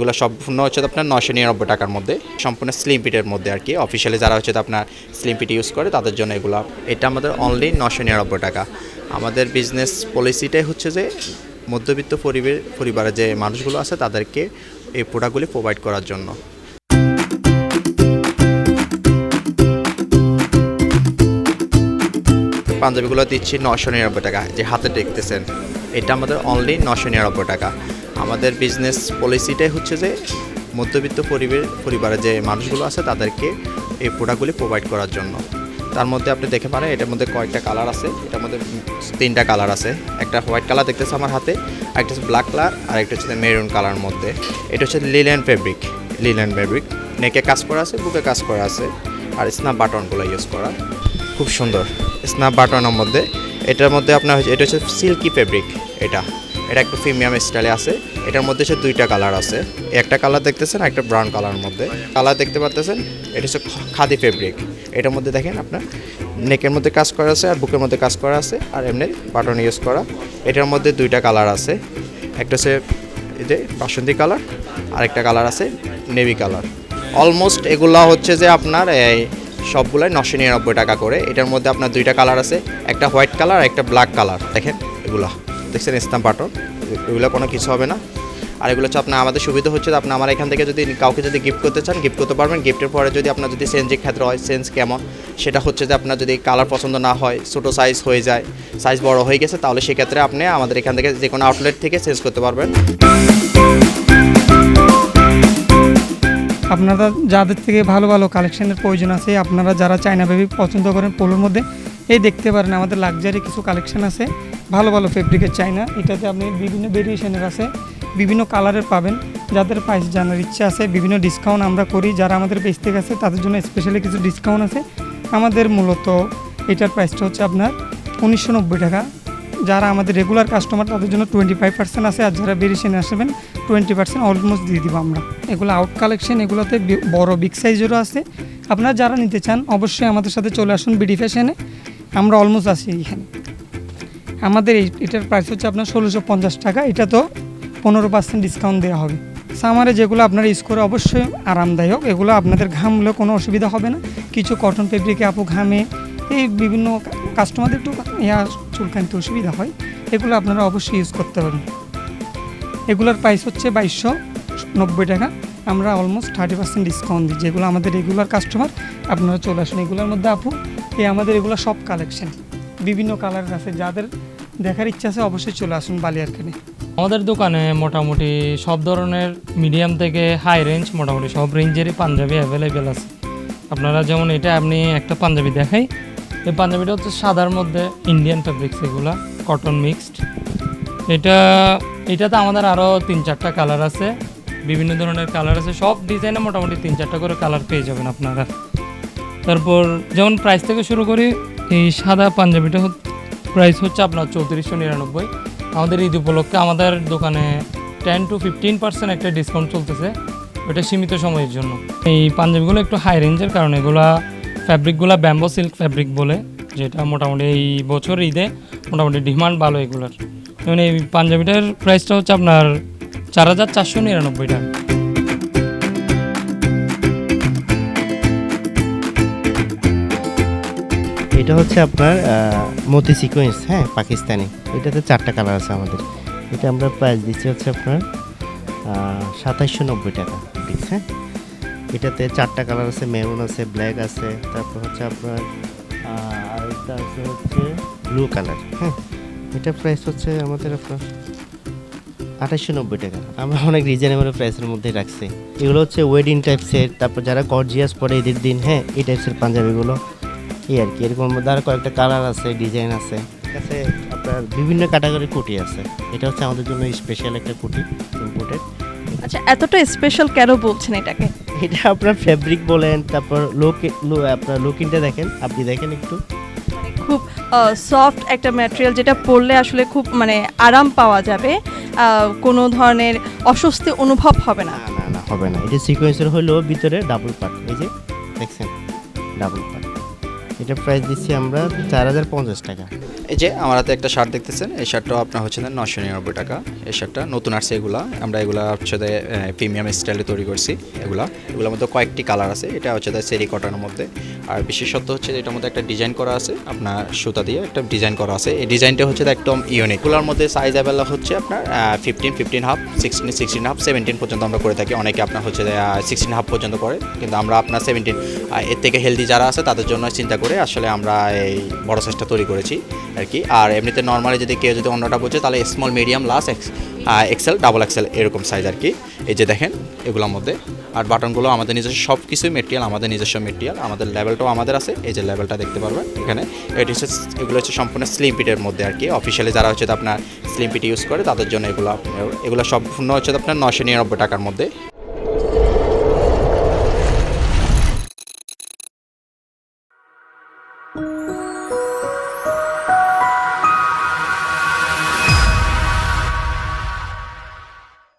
এগুলো সম্পূর্ণ হচ্ছে আপনার নশো নিরানব্বই টাকার মধ্যে। সম্পূর্ণ স্লিম পিটের মধ্যে আর কি। অফিসিয়ালি যারা হচ্ছে আপনার স্লিম পিট ইউজ করে, তাদের জন্য এগুলো। এটা আমাদের অনলি নশো নিরানব্বই টাকা। আমাদের বিজনেস পলিসিটাই হচ্ছে যে, মধ্যবিত্ত পরিবার পরিবারের যে মানুষগুলো আছে, তাদেরকে এই প্রোডাক্টগুলি প্রোভাইড করার জন্য। পাঞ্জাবিগুলো দিচ্ছি নশো নিরানব্বই টাকা। যে হাতে দেখতেছেন, এটা আমাদের অনলি নশো নিরানব্বই টাকা। আমাদের বিজনেস পলিসিটাই হচ্ছে যে মধ্যবিত্ত পরিবার পরিবারের যে মানুষগুলো আছে তাদেরকে এই প্রোডাক্টগুলি প্রোভাইড করার জন্য। তার মধ্যে আপনি দেখে পারেন, এটার মধ্যে কয়েকটা কালার আছে, এটার মধ্যে তিনটা কালার আছে। একটা হোয়াইট কালার দেখতেছে আমার হাতে, একটা হচ্ছে ব্ল্যাক কালার আর একটা হচ্ছে মেরুন কালার মধ্যে। এটা হচ্ছে লিলেন ফেব্রিক লিলেন ফেব্রিক নেকে কাজ করা আছে বুকে কাজ করা আছে, আর স্ন্যাপ বাটনগুলো ইউজ করা। খুব সুন্দর স্ন্যাপ বাটনের মধ্যে। এটার মধ্যে আপনার হচ্ছে এটা হচ্ছে সিল্কি ফেব্রিক এটা। এটা একটু প্রিমিয়াম স্টাইলে আছে। এটার মধ্যে সে দুইটা কালার আছে। একটা কালার দেখতেছেন, একটা ব্রাউন কালার মধ্যে। কালার দেখতে পাচ্তেছেন, এটা হচ্ছে খাদি ফেব্রিক। এটার মধ্যে দেখেন আপনার, নেকের মধ্যে কাজ করা আছে আর বুকের মধ্যে কাজ করা আছে আর এমনি বাটন ইউজ করা। এটার মধ্যে দুইটা কালার আছে। একটা হচ্ছে যে বাসন্তী কালার আর একটা কালার আছে নেভি কালার। অলমোস্ট এগুলা হচ্ছে যে আপনার এই সবগুলাই নশো নিরানব্বই টাকা করে। এটার মধ্যে আপনার দুইটা কালার আছে, একটা হোয়াইট কালার আর একটা ব্ল্যাক কালার। দেখেন এগুলা। দেখছেন স্টাম্প বাটন এগুলো কোনো কিছু হবে না। আর এগুলো হচ্ছে আপনার আমাদের সুবিধা হচ্ছে আপনি আমার এখান থেকে যদি কাউকে যদি গিফট করতে চান গিফট করতে পারবেন। গিফটের পরে যদি আপনার যদি সেন্সের ক্ষেত্রে হয় সেন্স কেমন? সেটা হচ্ছে যে আপনার যদি কালার পছন্দ না হয়, ছোটো সাইজ হয়ে যায় সাইজ বড় হয়ে গেছে, তাহলে সেক্ষেত্রে আপনি আমাদের এখান থেকে যে কোনো আউটলেট থেকে চেঞ্জ করতে পারবেন। আপনারা যাদের থেকে ভালো ভালো কালেকশনের প্রয়োজন আছে, আপনারা যারা চায়না বেবি পছন্দ করেন, পোলোর মধ্যে, এই দেখতে পারেন আমাদের লাক্সারি কিছু কালেকশন আছে। ভালো ভালো ফেব্রিকের চায়না এটাতে আপনি বিভিন্ন ভেরিয়েশনের আছে, বিভিন্ন কালারের পাবেন। যাদের প্রাইস জানার ইচ্ছা আছে, বিভিন্ন ডিসকাউন্ট আমরা করি। যারা আমাদের পেজ থেকে আছে, তাদের জন্য স্পেশালি কিছু ডিসকাউন্ট আছে। আমাদের মূলত এটার প্রাইসটা হচ্ছে আপনার উনিশশো নব্বই টাকা। যারা আমাদের রেগুলার কাস্টমার তাদের জন্য টোয়েন্টি ফাইভ পার্সেন্ট আছে। আর যারা বেরিয়েশনে আসবেন টোয়েন্টি পার্সেন্ট অলমোস্ট দিয়ে দিব আমরা। এগুলো আউট কালেকশন এগুলোতে বড় বিগ সাইজেরও আছে। আপনারা যারা নিতে চান, অবশ্যই আমাদের সাথে চলে আসুন বিডি ফ্যাশনে আমরা অলমোস্ট আছি এখানে আমাদের এই এটার প্রাইস হচ্ছে আপনার ষোলোশো পঞ্চাশ টাকা। এটা তো পনেরো পার্সেন্ট ডিসকাউন্ট দেওয়া হবে। সামারে যেগুলো আপনারা ইউজ করে অবশ্যই আরামদায়ক। এগুলো আপনাদের ঘামলে কোনো অসুবিধা হবে না। কিছু কটন ফেব্রিকে আপু ঘামে। এই বিভিন্ন কাস্টমারদের একটু ইয়া চুলকানিতে অসুবিধা হয়। এগুলো আপনারা অবশ্যই ইউজ করতে পারেন। এগুলোর প্রাইস হচ্ছে বাইশশো নব্বই টাকা। আমরা অলমোস্ট থার্টি পার্সেন্ট ডিসকাউন্ট দিই। যেগুলো আমাদের রেগুলার কাস্টমার আপনারা চলে আসুন। এগুলোর মধ্যে আপু, এই আমাদের এগুলো সব কালেকশন বিভিন্ন কালারের আছে, যাদের দেখার ইচ্ছা আছে অবশ্যই চলে আসুন বালিয়ারখানে। আমাদের দোকানে মোটামুটি সব ধরনের মিডিয়াম থেকে হাই রেঞ্জ মোটামুটি সব রেঞ্জেরই পাঞ্জাবি অ্যাভেলেবেল আছে। আপনারা যেমন এটা, আপনি একটা পাঞ্জাবি দেখাই। এই পাঞ্জাবিটা হচ্ছে সাদার মধ্যে ইন্ডিয়ান ফেব্রিক্স এগুলা কটন মিক্সড এটা, এটাতে আমাদের আরও তিন চারটা কালার আছে, বিভিন্ন ধরনের কালার আছে। সব ডিজাইনে মোটামুটি তিন চারটা করে কালার পেয়ে যাবেন আপনারা। তারপর যেমন প্রাইস থেকে শুরু করি এই সাদা পাঞ্জাবিটা প্রাইস হচ্ছে আপনার চৌত্রিশশো নিরানব্বই। আমাদের ঈদ উপলক্ষে আমাদের দোকানে টেন টু ফিফটিন পার্সেন্ট একটা ডিসকাউন্ট চলতেছে ওটা সীমিত সময়ের জন্য। এই পাঞ্জাবিগুলো একটু হাই রেঞ্জের কারণ এগুলা ফ্যাব্রিকগুলো ব্যাম্বো সিল্ক ফ্যাব্রিক বলে, যেটা মোটামুটি এই বছর ঈদে মোটামুটি ডিমান্ড ভালো এগুলোর। যেমন এই পাঞ্জাবিটার প্রাইসটা হচ্ছে আপনার চার হাজার চারশো নিরানব্বই টাকা। এটা হচ্ছে আপনার মতি সিকোয়েন্স হ্যাঁ পাকিস্তানি। এটাতে চারটা কালার আছে আমাদের। এটা আমরা প্রাইস দিচ্ছি হচ্ছে আপনার সাতাইশশো নব্বই টাকা হ্যাঁ। এটাতে চারটা কালার আছে মেরুন আছে ব্ল্যাক আছে, তারপর হচ্ছে আপনার আরেকটা আছে হচ্ছে ব্লু কালার হ্যাঁ। এটা প্রাইস হচ্ছে আমাদের আপনার আঠাশশো নব্বই টাকা। আমরা অনেক রিজনেবল প্রাইসের মধ্যে রাখছি। এগুলো হচ্ছে ওয়েডিং টাইপসের তারপর যারা গর্জিয়াস পরে ঈদের দিন হ্যাঁ এই টাইপসের পাঞ্জাবিগুলো। এই আর কি এরকম আরও কয়েকটা কালার আছে ডিজাইন আছে। কাছে আপনার বিভিন্ন ক্যাটাগরির কুটি আছে। এটা হচ্ছে আমাদের জন্য স্পেশাল একটা কুটি ইম্পোর্টেড আচ্ছা এতটা স্পেশাল কেন বলছেন এটাকে? এটা আপনার ফেব্রিক বলেন তারপর লোক আপনার লুকিংটা দেখেন। আপনি দেখেন একটু। মানে খুব সফট একটা ম্যাটেরিয়াল যেটা পরলে আসলে খুব মানে আরাম পাওয়া যাবে। কোনো ধরনের অস্বস্তি অনুভব হবে না। না না না হবে না। এটা সিকোয়েন্সের হলো ভিতরে ডাবল পার্ট এই যে দেখছেন? ডাবল পার্ট এটা প্রাইস দিচ্ছি আমরা চার হাজার পঞ্চাশ টাকা। এই যে আমার হাতে একটা শার্ট দেখতেছেন, এই শার্টটাও আপনার হচ্ছে না নশো নিরানব্বই টাকা। এই শার্টটা নতুন আসছে এগুলা। আমরা এগুলা হচ্ছে প্রিমিয়াম স্টাইলে তৈরি করছি এগুলা। এগুলোর মধ্যে কয়েকটি কালার আছে, এটা হচ্ছে সেরি কটনের মধ্যে। আর বিশেষত্ব হচ্ছে এটার মধ্যে একটা ডিজাইন করা আছে, আপনার সুতা দিয়ে একটা ডিজাইন করা আছে। এই ডিজাইনটা হচ্ছে একদম ইউনিক এগুলোর মধ্যে সাইজ অ্যাভেলেবল হচ্ছে আপনার fifteen fifteen half sixteen sixteen half seventeen পর্যন্ত আমরা করে থাকি। অনেকে আপনার হচ্ছে সিক্সটিন হাফ পর্যন্ত করে। কিন্তু আমরা আপনার সেভেন্টিন এর থেকে হেলদি যারা আছে, তাদের জন্য চিন্তা করে আসলে আমরা এই বড় সাইজটা তৈরি করেছি আর কি আর এমনিতে নর্মালি যদি কেউ যদি অন্যটা বোঝে, তাহলে small medium last XL double XL এরকম সাইজ আর কি এই যে দেখেন, এগুলোর মধ্যে। আর বাটনগুলো আমাদের নিজস্ব সব কিছুই মেটেরিয়াল আমাদের নিজস্ব মেটেরিয়াল আমাদের লেভেলটাও আমাদের আছে। এই যে লেভেলটা দেখতে পারবেন এখানে। এটি হচ্ছে, এগুলো হচ্ছে সম্পূর্ণ স্লিম পিটের মধ্যে আর কি অফিসিয়ালি যারা হচ্ছে আপনার স্লিম পিট ইউজ করে, তাদের জন্য এগুলো এগুলো সম্পূর্ণ হচ্ছে আপনার নশো নিরানব্বই টাকার মধ্যে।